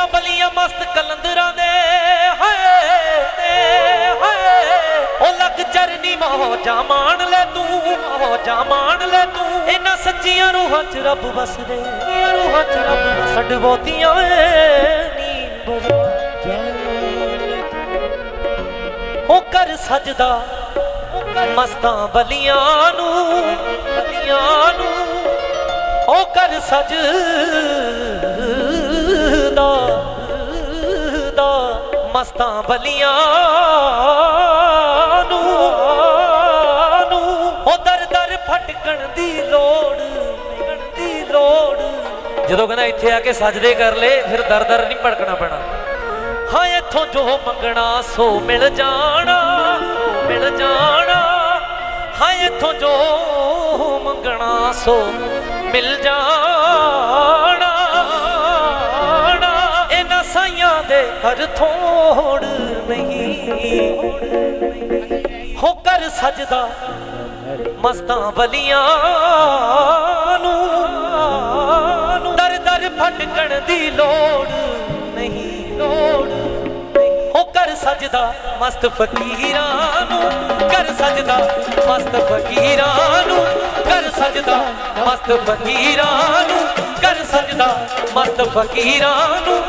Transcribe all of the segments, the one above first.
ਪੀਰਾਂ ਬਲੀਆਂ ਮਸਤ ਕਲੰਦਰਾਂ ਦੇ, ਹਾਏ ਹਾਏ। ਉਹ ਲੱਗ ਚਰਨੀ ਮੌਜਾਂ ਮਾਣ ਲੈ ਤੂੰ ਮੌਜਾਂ ਮਾਣ ਲੈ ਤੂੰ। ਇਹਨਾਂ ਸੱਚੀਆਂ ਰੂਹਾਂ 'ਚ ਰੱਬ ਵਸਦੇ ਰੂਹਾਂ 'ਚ ਰੱਬ ਵਸਦੇ। ਛੱਡਵੋਤੀਆਂ ਏ ਨੀ ਬਜਾ ਹੋ ਕਰ ਸਜਦਾ ਮਸਤਾਂ ਬਲੀਆਂ ਨੂੰ ਬਲੀਆਂ ਨੂੰ। ਹੋ ਕਰ ਸਜਦਾ ਦਾ ਮਸਤਾਂ ਬਲੀਆਂ ਨੂੰ ਨੂੰ ਹੋ ਦਰ ਦਰ ਫਟਕਣ ਦੀ ਲੋੜ ਦੀ ਲੋੜ। ਜਦੋਂ ਕਹਿੰਦਾ ਇੱਥੇ ਆ ਕੇ ਸਜਦੇ ਕਰ ਲੈ, ਫਿਰ ਦਰ ਦਰ ਨਹੀਂ ਭੜਕਣਾ ਪੈਣਾ। ਹਾਂ, ਇੱਥੋਂ ਜੋ ਮੰਗਣਾ, ਸੋ ਮਿਲ ਜਾਣਾ ਮਿਲ ਜਾਣਾ। ਹਾਂ, ਇੱਥੋਂ ਜੋ ਮੰਗਣਾ, ਸੋ ਮਿਲ ਜਾਣਾ। ਹਰ ਥੋੜ ਨਹੀਂ। ਹੋ ਕਰ ਸਜਦਾ ਮਸਤਾਂ ਬਲੀਆਂ ਨੂੰ। ਦਰ ਦਰ ਫਟਕਣ ਦੀ ਲੋੜ ਨਹੀਂ। ਲੋੜ ਹੋ ਕਰ ਸਜਦਾ ਮਸਤ ਫਕੀਰਾਂ ਨੂੰ। ਕਰ ਸਜਦਾ ਮਸਤ ਫਕੀਰਾਂ ਨੂੰ। ਕਰ ਸਜਦਾ ਮਸਤ ਫਕੀਰਾਂ ਨੂੰ। ਕਰ ਸਜਦਾ ਮਸਤ ਫਕੀਰਾਂ ਨੂੰ।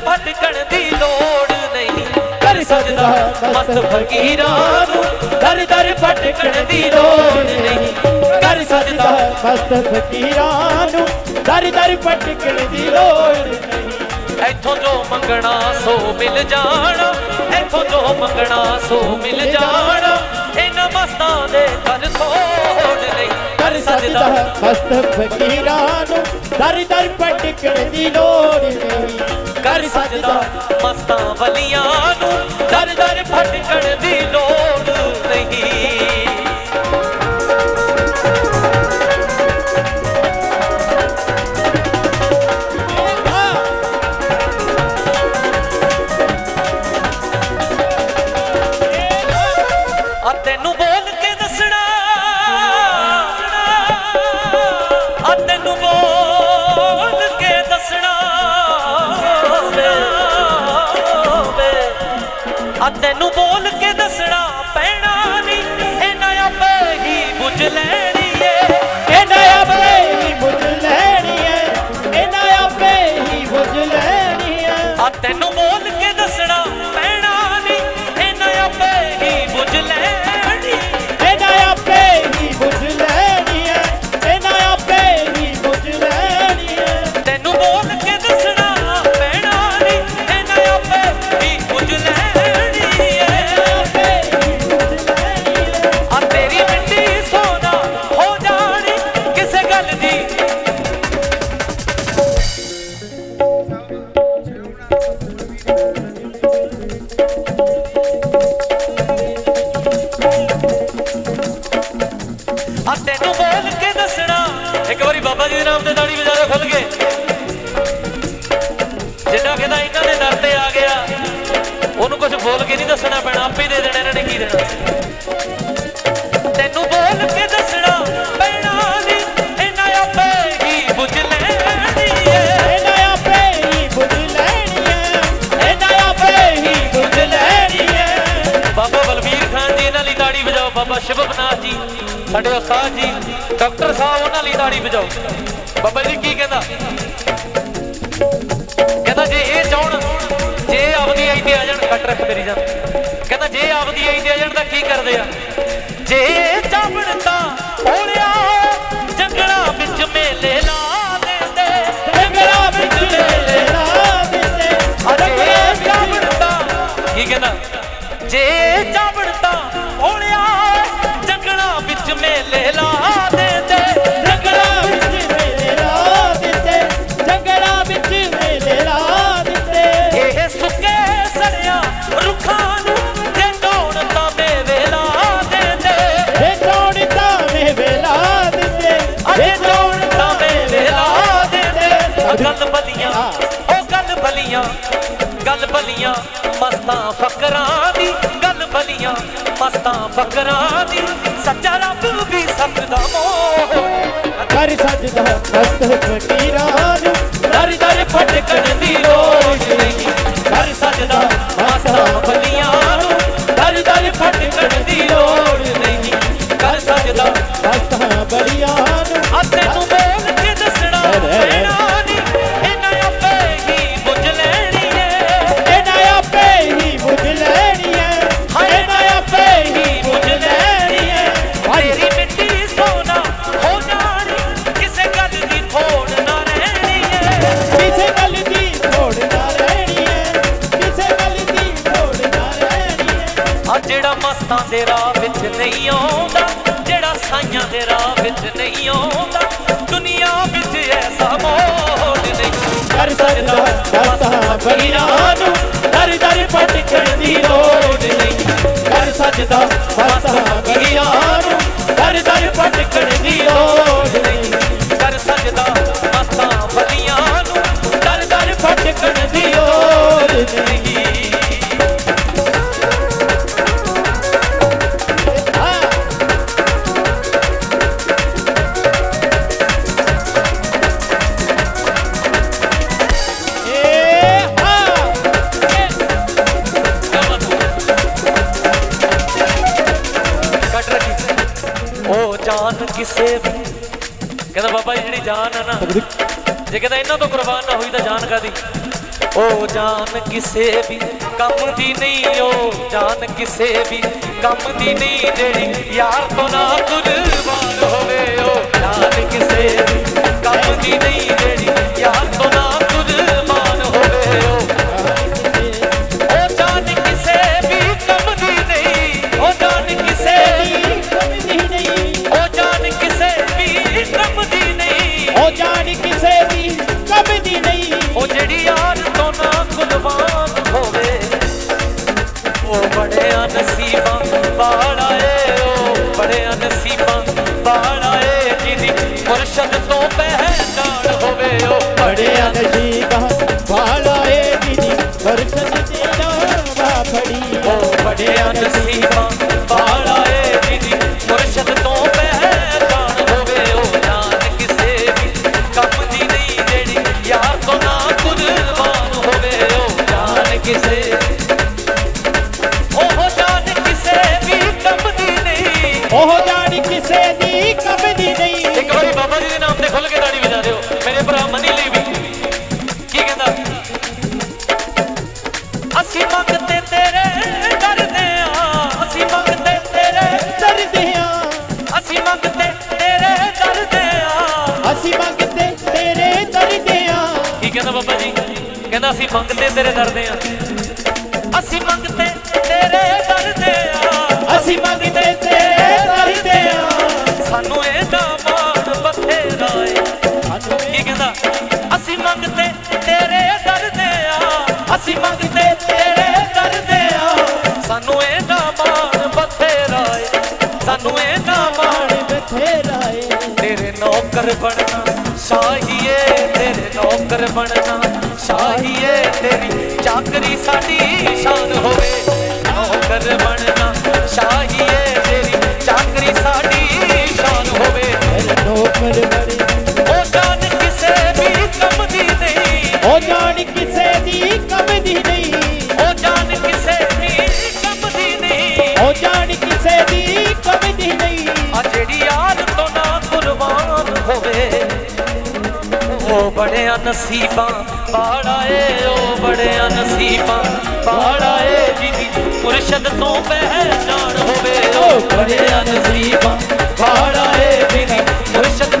ਦਰ ਦਰ ਫਟਕਣ ਦੀ ਲੋੜ ਨਹੀਂ। ਕਰ ਸਜਦਾ ਮਸਤ ਫਕੀਰਾਂ ਨੂੰ ਦਰ ਦਰ ਫਟਕਣ ਦੀ ਲੋੜ ਨਹੀਂ। ਕਰ ਸਜਦਾ ਮਸਤ ਫਕੀਰਾਂ ਨੂੰ ਦਰ ਦਰ ਭਟਕਣ ਦੀ ਲੋੜ ਨਹੀਂ। ਇੱਥੋਂ ਜੋ ਮੰਗਣਾ ਸੋ ਮਿਲ ਜਾਣਾ। ਇੱਥੋਂ ਜੋ ਮੰਗਣਾ ਸੋ ਮਿਲ ਜਾਣਾ। ਇਹਨਾਂ ਮਸਤਾਂ ਦੇ ਕਰ ਥੋੜ ਨਹੀਂ। ਕਰ ਸਜਦਾ ਮਸਤ ਫਕੀਰਾਂ ਨੂੰ ਦਰ ਦਰ ਭਟਕਣ ਦੀ ਲੋੜ ਨਹੀਂ। ਕਰ ਸਜਦਾ ਮਸਤਾਂ ਵਲੀਆਂ ਨੂੰ ਦਰ ਦਰ ਫਟਕਣ ਦੀ ਲੋੜ ਨਹੀਂ। ਸਾਡੇ ਉਸਤਾਦ ਜੀ, ਡਾਕਟਰ ਸਾਹਿਬ ਉਹਨਾਂ ਲਈ ਤਾੜੀ ਵਜਾਓ। ਬਾਬਾ ਜੀ ਕੀ ਕਹਿੰਦਾ? ਕਹਿੰਦਾ ਜੇ ਇਹ ਚਾਹਣ, ਜੇ ਆਪਦੀ ਆਈ ਤੇ ਆ ਜਾਣ ਕੱਟ ਰੱਖ ਮੇਰੀ ਜਾਨ ਕਹਿੰਦਾ ਜੇ ਆਪਦੀ ਆਈ ਤੇ ਆ ਜਾਣ ਤਾਂ ਕੀ ਕਰਦੇ ਆ? ਜੇ ਚਾਵਣ ਤਾਂ ਹੋਲਿਆ ਜੰਗਲਾਂ ਵਿੱਚ ਮੇਲੇ ਲਾ ਦਿੰਦੇ। ਜੰਗਲਾਂ ਵਿੱਚ ਮੇਲੇ ਲਾ ਦਿੱਤੇ ਅਰੇ ਚਾਵੜਦਾ ਕੀ ਕਹਿੰਦਾ? ਜੇ ਚਾਵੜਦਾ ਮਸਤਾਂ ਫਕਰਾਂ ਦੀ ਗੱਲ ਬਲੀਆਂ ਮਸਤਾਂ ਫਕਰਾਂ ਦੀ, ਸੱਚਾ ਰੱਬ ਵੀ ਸਕਦਾ ਮੋਹ। ਕਰ ਸਜਦਾ ਮਸਤ ਫਕੀਰਾਂ ਨੂੰ ਵਿੱਚ ਨਹੀਂ ਆਉਂਦਾ ਜਿਹੜਾ ਸਾਈਆਂ ਦੇ ਰਾਹ ਵਿੱਚ ਨਹੀਂ ਆਉਂਦਾ। ਦੁਨੀਆ ਵਿੱਚ ਐਸਾ ਮੋੜ ਨਹੀਂ। ਕਰ ਸਕਦਾ ਦਾਤਾ ਫਕੀਰਾਂ ਨੂੰ ਦਰ ਦਰ ਭਟਕਣ ਦੀ ਲੋੜ ਨਹੀਂ। ਕਰ ਸਕਦਾ ਦਾਤਾ ਫਕੀਰਾਂ ਨੂੰ ਦਰ ਦਰ ਭਟਕਣ ਦੀ ਲੋੜ ਨਹੀਂ। ਕਿਸੇ ਵੀ ਕਹਿੰਦਾ ਬਾਬਾ ਜੀ, ਜਿਹੜੀ ਜਾਨ ਹੈ ਨਾ, ਜੇ ਕਹਿੰਦਾ ਇਹਨਾਂ ਤੋਂ ਕੁਰਬਾਨ ਨਾ ਹੋਈ ਤਾਂ ਜਾਨ ਕਾਦੀ ਉਹ ਜਾਨ ਕਿਸੇ ਵੀ ਕੰਮ ਦੀ ਨਹੀਂ ਉਹ ਜਾਨ ਕਿਸੇ ਵੀ ਕੰਮ ਦੀ ਨਹੀਂ ਜਿਹੜੀ ਯਾਰ ਤੋਂ ਨਾ ਕੁਰਬਾਨ ਹੋਵੇ ਉਹ ਜਾਨ ਕਿਸੇ ਵੀ ਕੰਮ ਦੀ ਨਹੀਂ ਮੁਰਸ਼ਦ ਤੋਂ ਪਹਿਚਾਨ ਹੋਵੇ ਉਹ ਬੜਿਆ ਨਸੀਬਾਂ ਵਾਲਾ ਏ ਜੀ ਬਰਕਤ ਤੇ ਨਾਵਾ ਫੜੀ ਉਹ ਬੜਿਆ ਨਸੀਬਾਂ ਕਹਿੰਦਾ, ਅਸੀਂ ਮੰਗਤੇ ਤੇਰੇ ਦਰਦੇ ਆ। ਅਸੀਂ ਮੰਗਤੇ ਤੇਰੇ ਦਰਦੇ ਆ। ਅਸੀਂ ਮੰਗਦੇ ਤੇਰੇ ਦਰਦਿਆਂ ਸਾਨੂੰ ਇਹਦਾ ਮਾਣ ਬਥੇਰਾ ਏ। ਕੀ ਕਹਿੰਦਾ? ਅਸੀਂ ਮੰਗਤੇ ਤੇਰੇ ਡਰਦੇ ਆ। ਅਸੀਂ ਮੰਗਤੇ ਤੇਰੇ ਡਰਦੇ ਆ। ਸਾਨੂੰ ਇਹਦਾ ਮਾਣ ਬਥੇਰਾ ਏ। ਸਾਨੂੰ ਇਹਦਾ ਮਾਣ ਮਾਣ ਬਥੇਰਾ ਏ। ਤੇਰੇ ਨੌਕਰ ਬਣਨਾ ਸ਼ਾਹੀਏ ਤੇਰੇ ਨੌਕਰ ਬਣਨਾ। ਸ਼ਾਹੀਏ ਤੇਰੀ ਚਾਕਰੀ ਸਾਡੀ ਸ਼ਾਨ ਹੋਵੇ। ਨੌਕਰ ਬਣਨਾ ਸ਼ਾਹੀ ਬੜਿਆ ਨਸੀਬਾਂ ਬਾੜਾ ਏ ਉਹ ਬੜਿਆ ਨਸੀਬਾਂ ਬਾੜਾ ਏ ਜਿਹਦੀ ਮੁਰਸ਼ਦ ਤੋਂ ਪਹਿਚਾਨ ਹੋਵੇ ਉਹ ਬੜਿਆ ਨਸੀਬਾਂ ਬਾੜਾ ਏ ਜਿਹਦੀ ਮੁਰਸ਼ਦ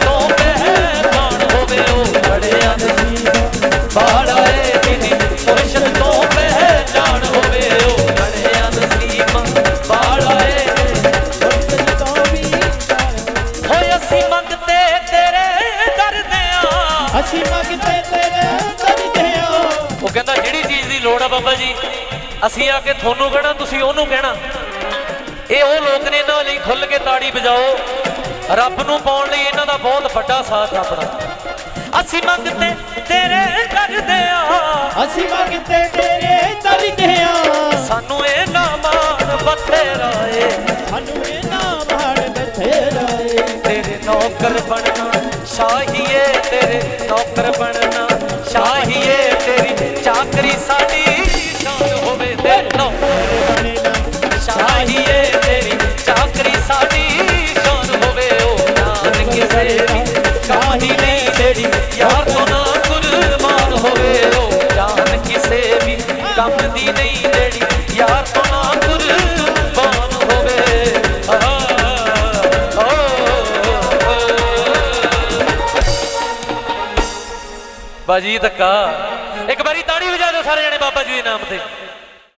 ਉਹਨੂੰ ਕਹਿਣਾ। ਇਹ ਉਹ ਲੋਕ ਨੇ ਇਹਨਾਂ ਲਈ ਖੁੱਲ ਕੇ ਤਾੜੀ ਵਜਾਓ। ਰੱਬ ਨੂੰ ਪਾਉਣ ਲਈ ਇਹਨਾਂ ਦਾ ਬਹੁਤ ਵੱਡਾ ਸਾਥ ਆ ਆਪਣਾ। ਅਸੀਂ ਮੰਗਤੇ ਤੇਰੇ ਡਰਦੇ ਆ। ਅਸੀਂ ਮੰਗਦੇ ਤੇਰੇ ਦਰਦਿਆਂ ਸਾਨੂੰ ਇਹ ਨਾ ਮਾਣ ਬਥੇਰਾ ਏ ਸਾਨੂੰ ਇਹ ਮਾਣ ਬਥੇਰਾ ਏ ਤੇਰੇ ਨੌਕਰ ਬਣਨਾ ਸ਼ਾਹੀਏ ਤੇਰੇ ਨੌਕਰ ਬਣਨਾ। ਕੰਮ ਨਹੀਂ ਜਿਹੜੀ ਯਾਰ ਤੋਂ ਨਾ ਕੁਰਬਾਨ ਹੋਵੇ। ਬਾਜੀ ਧੱਕਾ। ਇੱਕ ਵਾਰੀ ਤਾੜੀ ਵਜਾ ਦਿਓ ਸਾਰੇ ਜਣੇ ਬਾਬਾ ਜੀ ਦੇ ਨਾਮ ਤੇ।